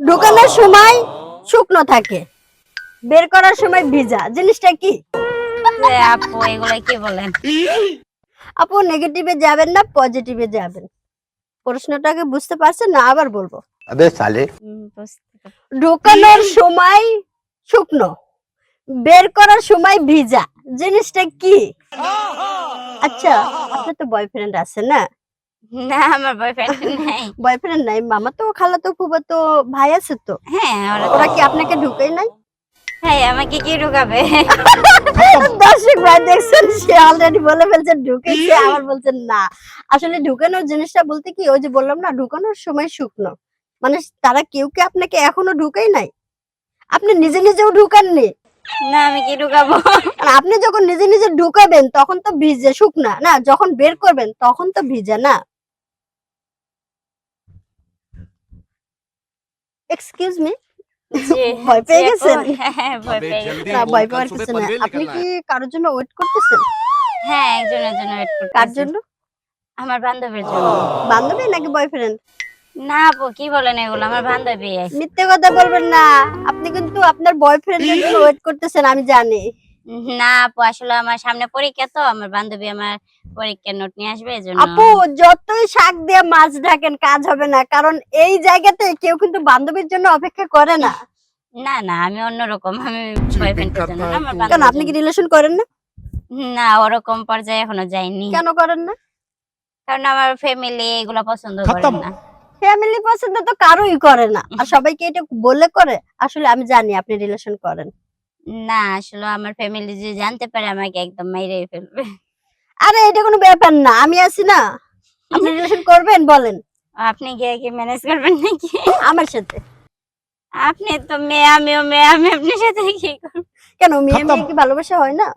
ঢোকানোর সময় শুকনো থাকে। বের করার সময় ভিজা। জিনিসটা কি? আপু এগুলো কি বলেন? আপু নেগেটিভে যাবেন না পজিটিভে যাবেন। প্রশ্নটাকে বুঝতে পারছেন না আবার বলব। ঢোকানোর সময় শুকনো বের করার সময় ভিজা। জিনিসটা কি? আচ্ছা আপনার তো বয়ফ্রেন্ড আছে না? না আমার বয়ফ্রেন্ড নাই। বয়ফ্রেন্ড নাই মামা তো খালা তো ফুবা তো ভাই আছে তো। হ্যাঁ ওরা কি আপনাকে ঢুকেই নাই? হ্যাঁ আমাকে কি ঢুকাবে? দর্শক ভাই দেখছেন সে অলরেডি বলে ফেলছে ঢুকেছে আবার বলছেন না। আসলে ঢুকানোর জিনিসটা বলতে কি ওই যে বললাম না ঢুকানোর সময় শুকনো। মানে তারা কেউ কি আপনাকে এখনও ঢুকেই নাই? আপনি নিজে নিজেও ঢুকাননি? না আমি কি ঢুকাবো? আপনি যখন নিজে নিজে ঢুকাবেন তখন তো ভিজে শুকনা। না যখন বের করবেন তখন তো ভিজে না? এক্সকিউজ মি ভয় পেয়ে গেছেন? হ্যাঁ, হ্যাঁ, ভয় পাওয়ার কিছু না আপনি কি কারোর জন্য ওয়েট করতেছেন? হ্যাঁ একজনের জন্য ওয়েট কার জন্য? আমার বান্ধবীর জন্য। বান্ধবী নাকি বয়ফ্রেন্ড না আপু কি বলেন এগুলো? আমার বান্ধবী। মিথ্যে কথা বলবেন না। আপনি কিন্তু আপনার বয়ফ্রেন্ডের জন্য ওয়েট করতেছেন আমি জানি। না আপু আসলে আমার সামনে পরীক্ষা তো আমার বান্ধবী আমার পরীক্ষার নোট নিয়ে আসবে এজন্য আপু যতই শাক দিয়ে মাছ ঢাকেন কাজ হবে না কারণ এই জায়গাতে কেউ কিন্তু বান্ধবীর জন্য অপেক্ষা করে না। না না আমি অন্যরকম আমি বয়ফ্রেন্ডের জন্য আমার কেন আপনি কি রিলেশন করেন না? না ওরকম পর্যায়ে এখনও যাইনি। কেন করেন না? কারণ আমার ফ্যামিলি এগুলো পছন্দ করে না। ফ্যামিলি পছন্দ তো কারোই করে না। আর সবাইকে এটা বলে করে আসলে আমি জানি আপনি রিলেশন করেন। না আসলে আমার ফ্যামিলি যদি জানতে পারে আমাকে একদম মেরে ফেলবে। আরে এটা কোনো ব্যাপার না আমি আছি না। আপনি রিলেশন করবেন বলেন। আপনি গিয়ে কি ম্যানেজ করবেন নাকি? আমার সাথে। আপনি তো মেয়ে আমিও মেয়ে আমি আপনার সাথে কি করব? কেন মেয়ে। মেয়ে কি ভালোবাসা হয় না?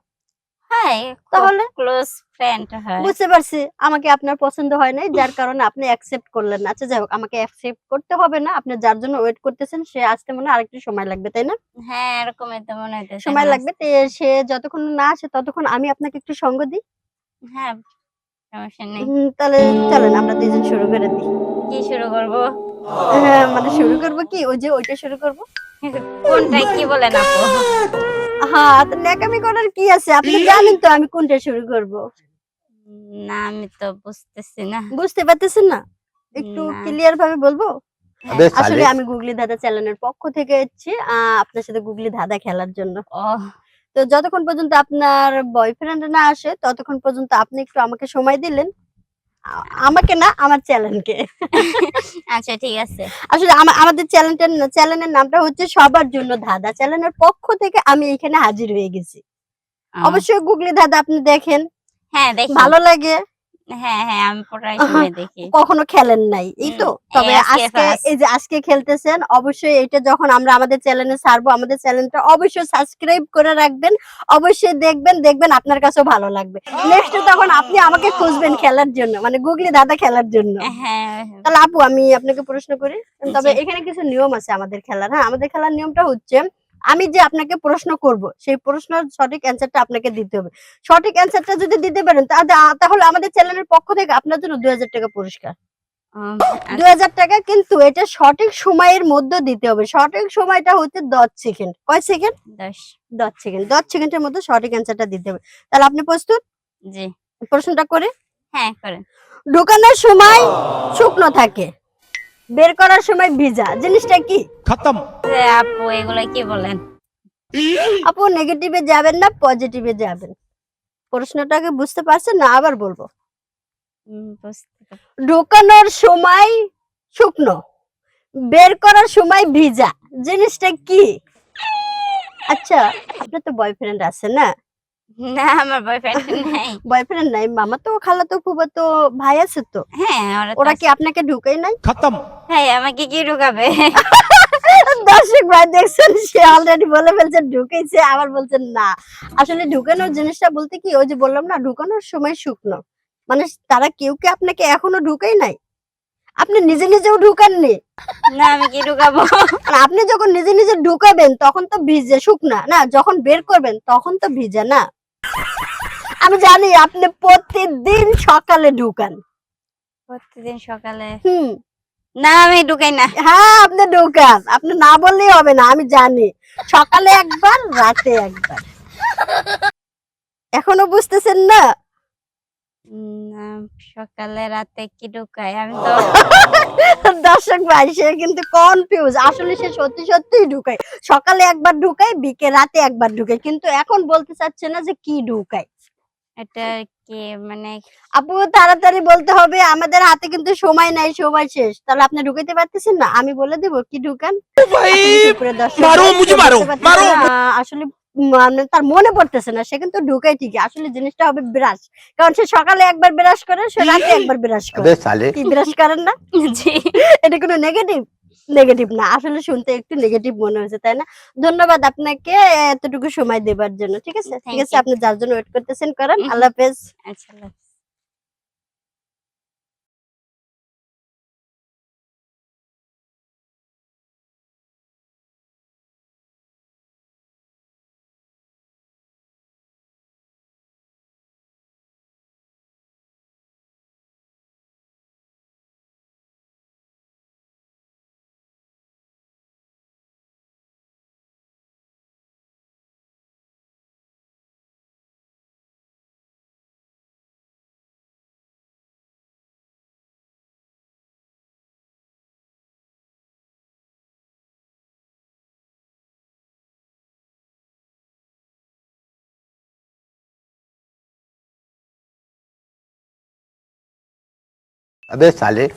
হ্যাঁ তাহলে? ক্লোজ ফ্রেন্ড হয়। বুঝতে পারছি আমাকে আপনার পছন্দ হয় নাই যার কারণে আপনি অ্যাকসেপ্ট করলেন না। আচ্ছা যাই হোক আমাকে অ্যাকসেপ্ট করতে হবে না আপনি যার জন্য ওয়েট করতেছেন সে আসতে মনে হয় আরেকটু সময় লাগবে তাই না? হ্যাঁ এরকমই তো মনে হইতেছে সময় লাগবে সে যতক্ষণ না আসে ততক্ষণ আমি আপনাকে একটু সঙ্গ দিই। হ্যাঁ সমস্যা নেই। তাহলে চলেন আমরা দুজন শুরু করে দিই। কি শুরু করব? হ্যাঁ মানে শুরু করব কি? ওই যে ওইটা শুরু করব। কোনটা কি বলেন আপু? তো করার কি আছে? আপনি জানেন তো আমি কোনটা শুরু না আমি তো বুঝতেছি না। বুঝতে পারতেছেন না? একটু ক্লিয়ার ভাবে বলব? হ্যাঁ, আসলে আমি গুগলি দাদা চ্যানেলের পক্ষ থেকে এসেছি আপনার সাথে গুগলি দাদা খেলার জন্য। তো যতক্ষণ পর্যন্ত আপনার বয়ফ্রেন্ড না আসে ততক্ষণ পর্যন্ত আপনি একটু আমাকে সময় দিলেন। আমাকে না আমার চ্যানেলকে। আচ্ছা ঠিক আছে। আসলে আমাদের চ্যানেলটার চ্যানেলের নামটা হচ্ছে সবার জন্য ধাঁধা। চ্যানেলের পক্ষ থেকে আমি এখানে হাজির হয়ে গেছি। অবশ্যই গুগলে ধাঁধা আপনি দেখেন। হ্যাঁ দেখেন ভালো লাগে। হ্যাঁ হ্যাঁ আমি প্রায় সময় দেখি। কখনো খেলেন নাই। এই তো তবে আজকে আজকে এই যে আজকে খেলতেছেন অবশ্যই এটা যখন আমরা আমাদের চ্যানেলে ছাড়বো আমাদের চ্যানেলটা অবশ্যই সাবস্ক্রাইব করে রাখবেন অবশ্যই দেখবেন দেখবেন আপনার কাছেও ভালো লাগবে। নেক্সট তখন আপনি আমাকে খুঁজবেন খেলার জন্য মানে গুগলি দাদা খেলার জন্য। হ্যাঁ তাহলে আপু আমি আপনাকে প্রশ্ন করি। তবে এখানে কিছু নিয়ম আছে আমাদের খেলার। হ্যাঁ আমাদের খেলার নিয়মটা হচ্ছে আমি যে আপনাকে প্রশ্ন করব সেই প্রশ্নের সঠিক অ্যান্সারটা আপনাকে দিতে হবে। সঠিক অ্যান্সারটা যদি দিতে পারেন তাহলে আমাদের চ্যানেলের পক্ষ থেকে আপনার জন্য দুই হাজার টাকা পুরস্কার। দুই টাকা কিন্তু এটা সঠিক সময়ের মধ্যে দিতে হবে। সঠিক সময়টা হচ্ছে দশ সেকেন্ড কয় সেকেন্ড দশ। দশ সেকেন্ড দশ সেকেন্ডের মধ্যে সঠিক অ্যান্সারটা দিতে হবে। তাহলে আপনি প্রস্তুত? জি। প্রশ্নটা করে? হ্যাঁ করেন। ঢোকানোর সময় শুকনো থাকে। বের করার সময় ভিজা। জিনিসটা কি? খতম। আপু এগুলো কি বলেন? আপু নেগেটিভে যাবেন না পজিটিভে যাবেন। প্রশ্নটাকে বুঝতে পারছেন না আবার বলব। ঢোকানোর সময় শুকনো বের করার সময় ভিজা। জিনিসটা কি? আচ্ছা আপনার তো বয়ফ্রেন্ড আছে না? না আমার বয়ফ্রেন্ড নাই। বয়ফ্রেন্ড নাই? মামা তো খালা তো ফুবা তো ভাই আছে তো। হ্যাঁ ওরা কি আপনাকে ঢুকাই নাই? খতম। হ্যাঁ আমাকে কি ঢুকাবে? দর্শক ভাই দেখছেন সে অলরেডি বলে ফেলছে ঢুকেছে আবার বলছেন না। আসলে ঢুকানোর জিনিসটা বলতে কি ওই যে বললাম না ঢুকানোর সময় শুকনো। মানে তারা কেউ কি আপনাকে এখনও ঢুকাই নাই? আপনি নিজে নিজেও ঢুকাননি। না আমি কি ঢুকাবো? আপনি যখন নিজে নিজে ঢুকাবেন তখন তো ভিজে শুকনা। না যখন বের করবেন তখন তো ভিজে না? আমি জানি আপনি প্রতিদিন সকালে ঢুকান। প্রতিদিন সকালে? হুম। না আমি ঢুকাই না। হ্যাঁ আপনি ঢুকান। আপনি না বললেই হবে না আমি জানি। সকালে একবার রাতে একবার। এখনও বুঝতেছেন না, সকালে রাতে কি ঢুকাই আমি তো দর্শক ভাই, সে কিন্তু কনফিউজ আসলে সে সত্যি সত্যিই ঢুকায়। সকালে একবার ঢুকায় বিকে রাতে একবার ঢুকায়। কিন্তু এখন বলতে চাচ্ছে না যে কি ঢুকায়। এটা কি মানে আপু তাড়াতাড়ি বলতে হবে আমাদের হাতে কিন্তু সময় নাই সময় শেষ। তাহলে আপনি ঢুকাইতে পারতেছেন না? আমি বলে দেব কি ঢুকান? মারো আসলে মানে তার মনে পড়তেছে না সে কিন্তু ঢুকাই ঠিকই। আসলে জিনিসটা হবে ব্রাশ কারণ সে সকালে একবার ব্রাশ করে সে রাতে একবার ব্রাশ করে। কি করেন না? জি। এটা কোনো নেগেটিভ নেগেটিভ না। আসলে শুনতে একটু নেগেটিভ মনে হয়েছে তাই না? ধন্যবাদ আপনাকে এতটুকু সময় দেবার জন্য ঠিক আছে? ঠিক আছে আপনি যার জন্য ওয়েট করতেছেন করেন। আল্লাহ হাফেজ। আচ্ছা عبيت عليه.